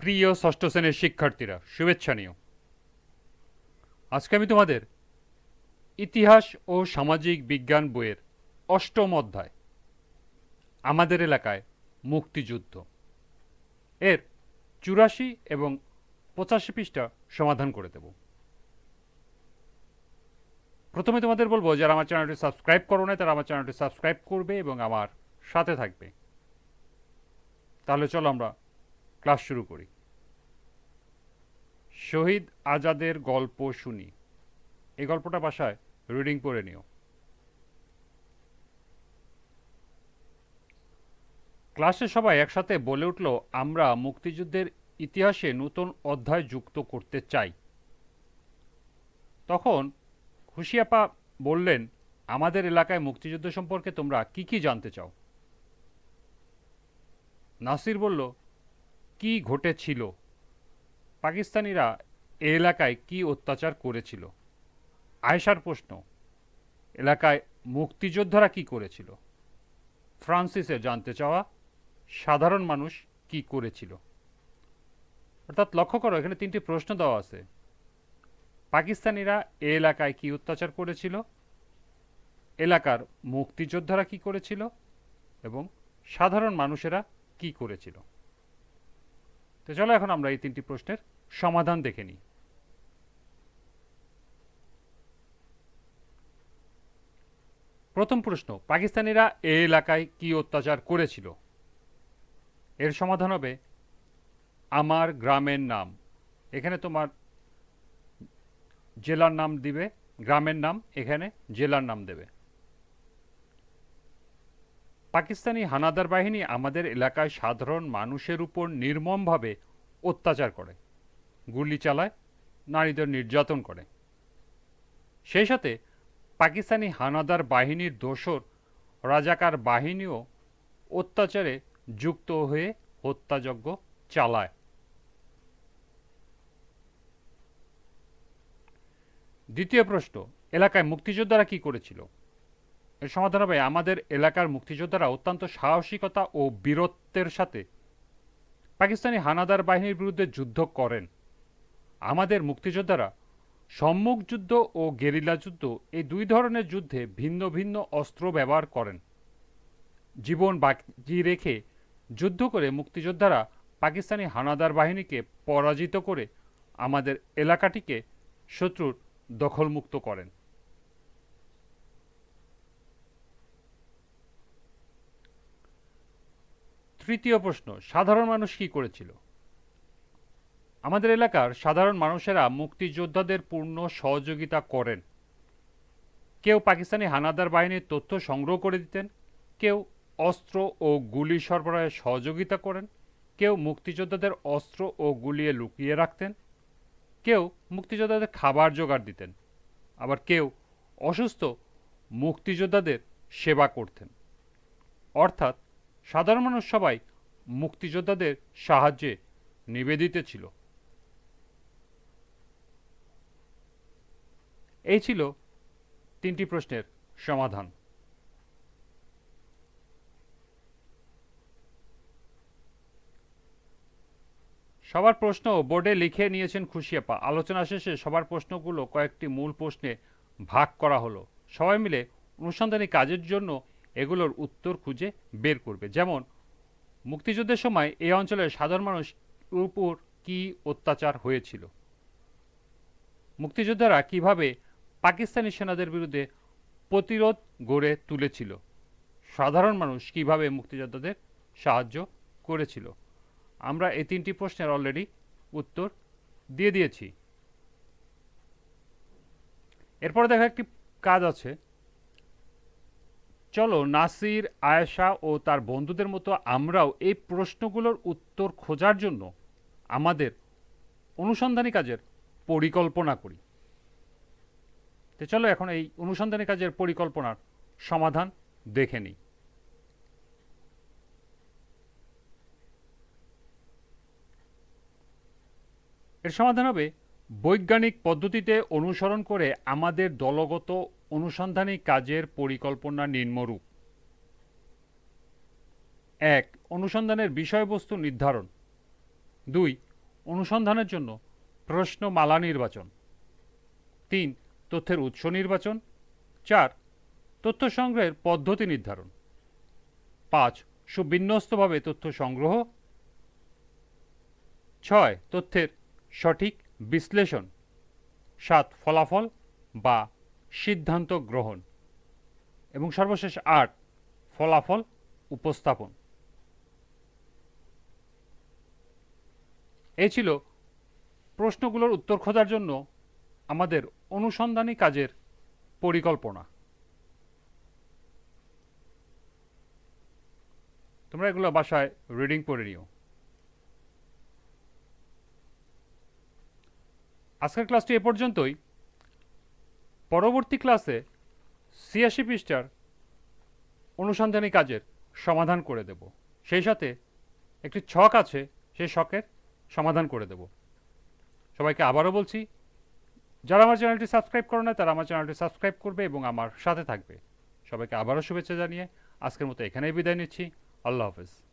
প্রিয় ষষ্ঠ শ্রেণির শিক্ষার্থীরা, শুভেচ্ছা নিও। আজকে আমি তোমাদের ইতিহাস ও সামাজিক বিজ্ঞান বইয়ের অষ্টম অধ্যায়, আমাদের এলাকায় মুক্তিযুদ্ধ। এর চুরাশি এবং পঁচাশি পৃষ্ঠা সমাধান করে দেব। প্রথমে তোমাদের বলব, যারা আমার চ্যানেলটি সাবস্ক্রাইব করো না তারা আমার চ্যানেলটি সাবস্ক্রাইব করবে এবং আমার সাথে থাকবে। তাহলে চলো আমরা ক্লাস শুরু করি। শহীদ আজাদের গল্প শুনি। এই গল্পটা বাসায় রিডিং পড়ে নিও। ক্লাসে সবাই একসাথে বলে উঠল, আমরা মুক্তিযুদ্ধের ইতিহাসে নতুন অধ্যায় যুক্ত করতে চাই। তখন খুশিয়াপা বললেন, আমাদের এলাকায় মুক্তিযুদ্ধ সম্পর্কে তোমরা কি কি জানতে চাও? নাসির বলল কি ঘটেছিল? পাকিস্তানিরা এ এলাকায় কি অত্যাচার করেছিল? আয়েশার প্রশ্ন, এলাকায় মুক্তিযোদ্ধারা কি করেছিল? ফ্রান্সিসের জানতে চাওয়া সাধারণ মানুষ কি করেছিল? অর্থাৎ লক্ষ্য করো, এখানে তিনটি প্রশ্ন দেওয়া আছে। পাকিস্তানিরা এ এলাকায় কি অত্যাচার করেছিল? এলাকার মুক্তিযোদ্ধারা কি করেছিল? এবং সাধারণ মানুষেরা কি করেছিল? তো চলো এখন আমরা এই তিনটি প্রশ্নের সমাধান দেখে নিই। প্রথম প্রশ্ন, পাকিস্তানিরা এ এলাকায় কি অত্যাচার করেছিল? এর সমাধান হবে আমার গ্রামের নাম। এখানে তোমার জেলার নাম দিবে, গ্রামের নাম, এখানে জেলার নাম দেবে। পাকিস্তানি হানাদার বাহিনী আমাদের এলাকায় সাধারণ মানুষের উপর নির্মমভাবে অত্যাচার করে, গুলি চালায়, নারীদের নির্যাতন করে। সেই সাথে পাকিস্তানি হানাদার বাহিনীর দোসর রাজাকার বাহিনীও অত্যাচারে যুক্ত হয়ে হত্যাযজ্ঞ চালায়। দ্বিতীয় প্রশ্ন, এলাকায় মুক্তিযোদ্ধারা কি করেছিল? সমাধান হবে। আমাদের এলাকার মুক্তিযোদ্ধারা অত্যন্ত সাহসিকতা ও বীরত্বের সাথে পাকিস্তানি হানাদার বাহিনীর বিরুদ্ধে যুদ্ধ করেন। আমাদের মুক্তিযোদ্ধারা সম্মুখ যুদ্ধ ও গেরিলা যুদ্ধ এই দুই ধরনের যুদ্ধে ভিন্ন ভিন্ন অস্ত্র ব্যবহার করেন। জীবন বাকি রেখে যুদ্ধ করে মুক্তিযোদ্ধারা পাকিস্তানি হানাদার বাহিনীকে পরাজিত করে আমাদের এলাকাটিকে শত্রুর দখলমুক্ত করেন। তৃতীয় প্রশ্ন, সাধারণ মানুষ কি করেছিল? আমাদের এলাকার সাধারণ মানুষেরা মুক্তিযোদ্ধাদের পূর্ণ সহযোগিতা করেন। কেউ পাকিস্তানি হানাদার বাহিনীর তথ্য সংগ্রহ করে দিতেন, কেউ অস্ত্র ও গুলি সরবরাহে সহযোগিতা করেন, কেউ মুক্তিযোদ্ধাদের অস্ত্র ও গুলিয়ে লুকিয়ে রাখতেন, কেউ মুক্তিযোদ্ধাদের খাবার জোগাড় দিতেন, আবার কেউ অসুস্থ মুক্তিযোদ্ধাদের সেবা করতেন। অর্থাৎ সাধারণ মানুষ সবাই মুক্তিযোদ্ধাদের সাহায্যে নিবেদিত ছিল। এই ছিল তিনটি প্রশ্নের সমাধান। সবার প্রশ্ন বোর্ডে লিখে নিয়েছেন খুশিয়াপা আলোচনা শেষে সবার প্রশ্নগুলো কয়েকটি মূল প্রশ্নে ভাগ করা হলো। সবাই মিলে অনুসন্ধানী কাজের জন্য এগুলোর উত্তর খুঁজে বের করবে। যেমন, মুক্তিযুদ্ধের সময় এই অঞ্চলের সাধারণ মানুষ উপর কি অত্যাচার হয়েছিল? মুক্তিযোদ্ধারা কীভাবে পাকিস্তানি সেনাদের বিরুদ্ধে প্রতিরোধ গড়ে তুলেছিল? সাধারণ মানুষ কীভাবে মুক্তিযোদ্ধাদের সাহায্য করেছিল? আমরা এই তিনটি প্রশ্নের অলরেডি উত্তর দিয়ে দিয়েছি। এরপরে দেখা একটি কাজ আছে। চলো নাসির, আয়েশা ও তার বন্ধুদের মতো আমরাও এই প্রশ্নগুলোর উত্তর খোঁজার জন্য আমাদের অনুসন্ধানী কাজের পরিকল্পনা করি। তো চলো এখন এই অনুসন্ধানী কাজের পরিকল্পনার সমাধান দেখে নিই। এর সমাধান হবে বৈজ্ঞানিক পদ্ধতিতে অনুসরণ করে আমাদের দলগত অনুসন্ধানী কাজের পরিকল্পনা নিম্নরূপ। এক, অনুসন্ধানের বিষয়বস্তু নির্ধারণ। দুই, অনুসন্ধানের জন্য প্রশ্নমালা নির্বাচন। তিন, তথ্যের উৎস নির্বাচন। চার, তথ্য সংগ্রহের পদ্ধতি নির্ধারণ। পাঁচ, সুবিন্যস্তভাবে তথ্য সংগ্রহ। ছয়, তথ্যের সঠিক বিশ্লেষণ। সাত, ফলাফল বা সিদ্ধান্ত গ্রহণ এবং সর্বশেষ আট, ফলাফল উপস্থাপন। এই ছিল প্রশ্নগুলোর উত্তর খোঁজার জন্য আমাদের অনুসন্ধানী কাজের পরিকল্পনা। তোমরা এগুলো বাসায় রিডিং পড়ে নিও। আজকের ক্লাসটি এ পর্যন্তই। পরবর্তী ক্লাসে ছিয়াশি পৃষ্ঠার অনুসন্ধানী কাজের সমাধান করে দেব। সেই সাথে একটি ছক আছে, সেই ছকের সমাধান করে দেব। সবাইকে আবারও বলছি, যারা আমার চ্যানেলটি সাবস্ক্রাইব করে না তারা আমার চ্যানেলটি সাবস্ক্রাইব করবে এবং আমার সাথে থাকবে। সবাইকে আবারও শুভেচ্ছা জানিয়ে আজকের মতো এখানেই বিদায় নিচ্ছি। আল্লাহ হাফেজ।